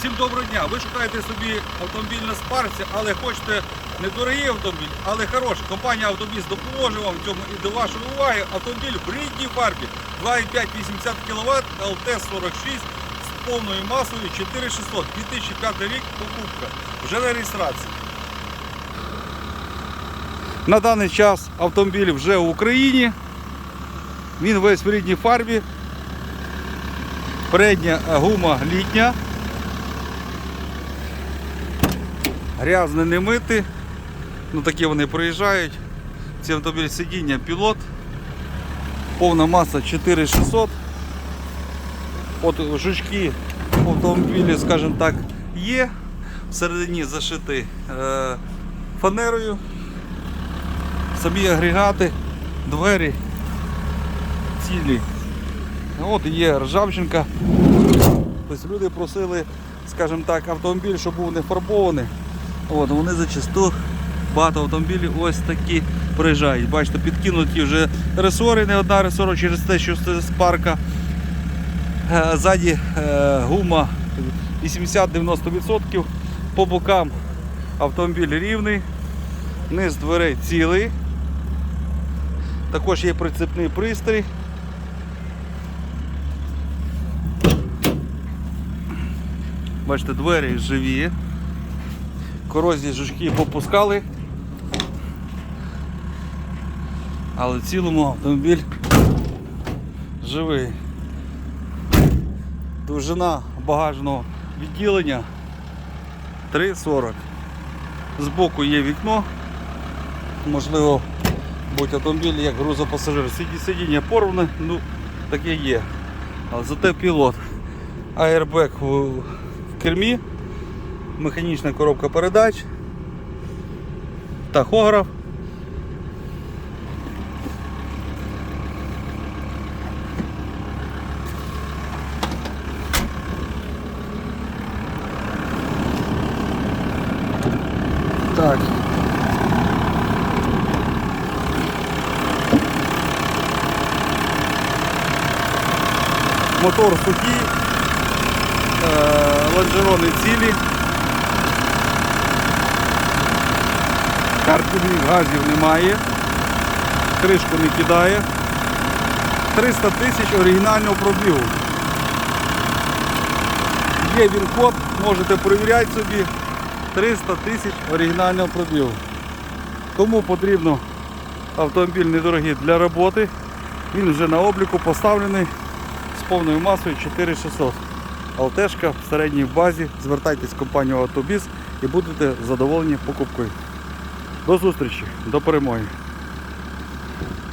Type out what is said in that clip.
Всім доброго дня! Ви шукаєте собі автомобіль на спарці, але хочете недорогий автомобіль, але хороший. Компанія Автобіс допоможе вам в цьому і до вашої уваги автомобіль в рідній фарбі 2,5 80 кВт ЛТ-46 з повною масою 4600. 2005 рік покупка. Вже на реєстрації. На даний час автомобіль вже в Україні. Він весь в рідній фарбі. Передня гума літня. Грязне не мити. Ну такі вони приїжджають. Ці автомобіль сидіння пілот. Повна маса 4600. От жучки в автомобілі, скажімо так, є. Всередині зашиті е, фанерою. Самі агрегати, двері цілі. От є ржавчинка. Тобто люди просили, скажімо так, автомобіль, щоб був не фарбований. От, вони зачасту багато автомобілів ось такі приїжджають. Бачите, підкинуті вже ресори, не одна ресора через те, що це з парка. Е, Ззаді е, гума 80-90%. По бокам автомобіль рівний, низ дверей цілий. Також є прицепний пристрій. Бачите, двері живі. Корозії жучки попускали. Але в цілому автомобіль живий. Довжина багажного відділення 3,40. Збоку є вікно. Можливо, будь автомобіль як грузопасажир. Сиді- Сидіння порване, ну таке є. Але зате пілот. Аербек в кермі, механічна коробка передач, тахограф. Так. Мотор сухий, е, лонжерони цілі. Картерних газів немає. Кришку не кидає. 300 тисяч оригінального пробігу. Є він код, можете перевіряти собі. 300 тисяч оригінального пробігу. Кому потрібно автомобіль недорогий для роботи, він вже на обліку поставлений з повною масою 4600. ЛТшка в середній базі. Звертайтесь в компанію Автобіс і будете задоволені покупкою. До зустрічі, до перемоги.